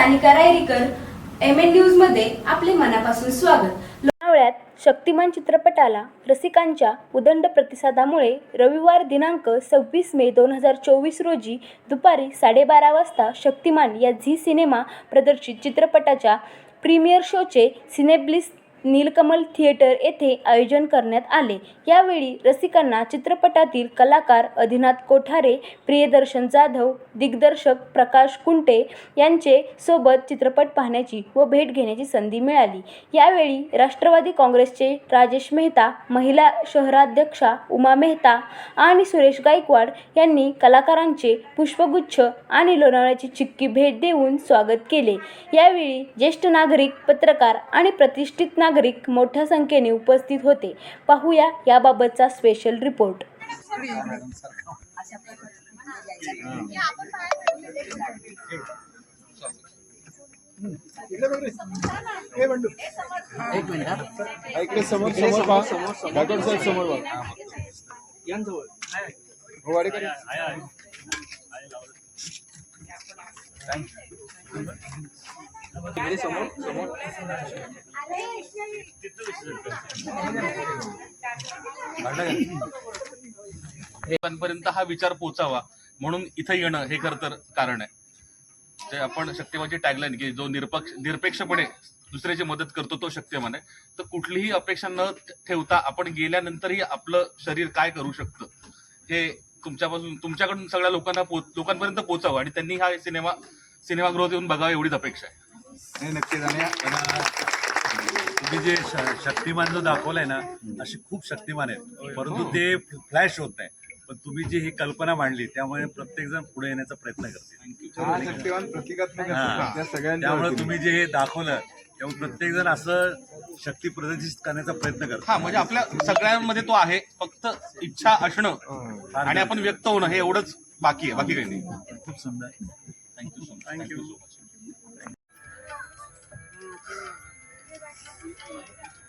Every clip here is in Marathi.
सानिका रायरीकर एम एन न्यूजमध्ये आपले मनापासून स्वागत. लोणावळ्यात शक्तिमान चित्रपटाला रसिकांच्या उदंड प्रतिसादामुळे रविवार दिनांक सव्वीस मे दोन हजार चोवीस रोजी दुपारी साडेबारा वाजता शक्तिमान या झी सिनेमा प्रदर्शित चित्रपटाच्या प्रीमियर शोचे सिनेब्लिस नीलकमल थिएटर येथे आयोजन करण्यात आले. यावेळी रसिकांना चित्रपटातील कलाकार अधिनाथ कोठारे प्रियदर्शन जाधव दिग्दर्शक प्रकाश कुंटे यांचे सोबत चित्रपट पाहण्याची व भेट घेण्याची संधी मिळाली. यावेळी राष्ट्रवादी काँग्रेसचे राजेश मेहता महिला शहराध्यक्षा उमा मेहता आणि सुरेश गायकवाड यांनी कलाकारांचे पुष्पगुच्छ आणि लोणावळ्याची चिक्की भेट देऊन स्वागत केले. यावेळी ज्येष्ठ नागरिक पत्रकार आणि प्रतिष्ठित नागरिक नागरिक मोठ्या संख्येने उपस्थित होते. पाहूया याबाबतचा स्पेशल रिपोर्ट समोर समोर लोकांपर्यंत हा विचार पोचावा म्हणून इथं येणं हे खरं तर कारण आहे. ते आपण शक्तिमानची टॅगलाईन की जो निरपक्ष निरपेक्षपणे दुसऱ्याची मदत करतो तो शक्तिमान आहे. तर कुठलीही अपेक्षा न ठेवता आपण गेल्यानंतरही आपलं शरीर काय करू शकतं हे तुमच्यापासून तुमच्याकडून सगळ्या लोकांना पो लोकांपर्यंत पोहोचावं आणि त्यांनी हा सिनेमा सिनेमागृहात येऊन बघावा एवढीच अपेक्षा आहे. नाही नक्कीच. तुम्ही जे शक्तिमान जो दाखवलाय ना असे खूप शक्तिमान आहेत. परंतु ते फ्लॅश होत नाही. पण तुम्ही जी ही कल्पना मांडली त्यामुळे प्रत्येक जण पुढे येण्याचा प्रयत्न सगळ्यांच्या त्यामुळे. तुम्ही जे हे दाखवलं त्यामुळे प्रत्येक जण असं शक्ती प्रदर्शित करण्याचा प्रयत्न करतो. हा म्हणजे आपल्या सगळ्यांमध्ये तो आहे. फक्त इच्छा असणं हो. आणि आपण व्यक्त होणं हे एवढंच बाकी आहे बाकी काही नाही. खूप सुंदर. Thank you so much thank you so much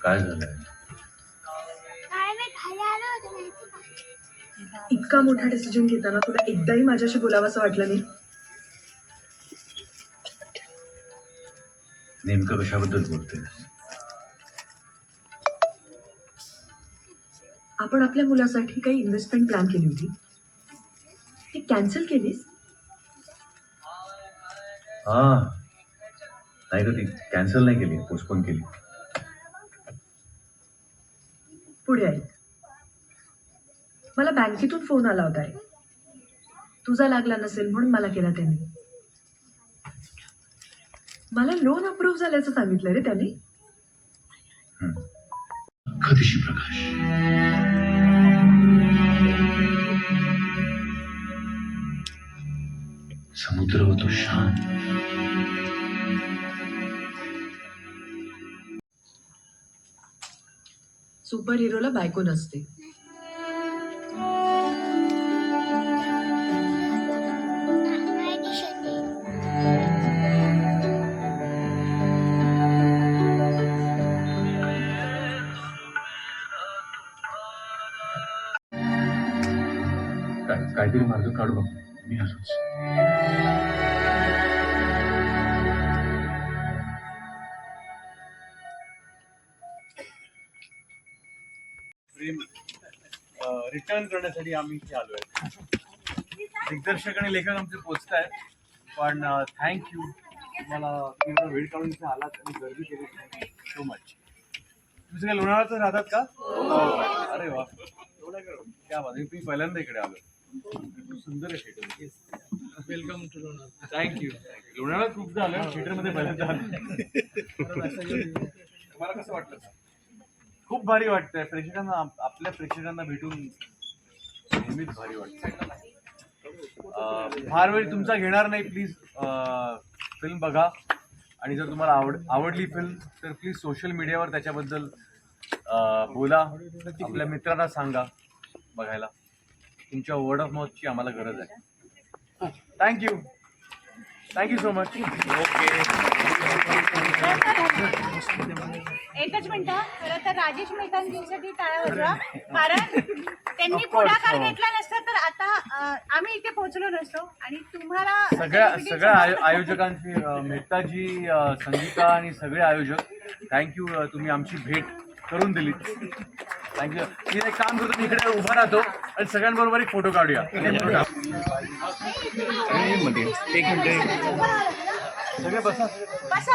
काय झालंय? इतका मोठा डिसिजन घेताना तुला एकदाही माझ्याशी बोलावंसं वाटलं नाही? नेमकं कशाबद्दल बोलते आपण आपल्या मुलासाठी काही इन्व्हेस्टमेंट प्लॅन केली होती. ती कॅन्सल केलीस? हा. नाही का ती कॅन्सल नाही केली पोस्टपोन केली. पुढे आहेत मला बँकेतून फोन आला होता. आहे तुझा लागला नसेल म्हणून मला केला त्यांनी. मला लोन अप्रूव्ह झाल्याचं सांगितलं रे त्यांनी. कधीशी प्रकाश. समुद्र होतो शांत. सुपर हिरोला बायको नसते. काय काहीतरी मार्ग काढू मी आलोच. प्रेम रिटर्न करण्यासाठी आम्ही इथे आलो आहे. दिग्दर्शक आणि लेखक आमचे पोचत आहेत पण थँक्यू तुम्हाला एवढा वेळ काढून इथे आलात आणि गर्दी केली. सो मच तुम्ही सगळे लोणावळ्यातच राहतात का? अरे वा. क्या बात आहे. मी पहिल्यांदा इकडे आलो सुंदर आहे theatre welcome to Lonavala thank you लोणावळ्यात खूप झालं थिएटरमध्ये पहिल्यांदा आलो तुम्हाला कसं वाटलं? खूप भारी वाटतंय. प्रेक्षकांना आपल्या प्रेक्षकांना भेटून नेहमीच भारी वाटतंय. फार वेळ तुमचा घेणार नाही प्लीज फिल्म बघा. आणि जर तुम्हाला आवड आवडली फिल्म तर प्लीज सोशल मीडियावर त्याच्याबद्दल बोला. आपल्या मित्रांना सांगा बघायला. तुमच्या वर्ड ऑफ माउथची आम्हाला गरज आहे. Thank you thank you so much okay एकच मिनिट. खरं तर राजेश मेहतांजींसाठी टाळ्या वाजवा. कारण त्यांनी पुढाकार हो. घेतला नसता तर आता आम्ही इथे पोहोचलो नसतो. आणि तुम्हाला सगळ्या सगळ्या आयो आयोजकांची मेहताजी संगीता आणि सगळे आयोजक थँक्यू तुम्ही आमची भेट करून दिली. थँक्यू मी एक काम करतो मी इकडे उभा राहतो आणि सगळ्यांबरोबर एक फोटो काढूया. सगळे बसा. बसा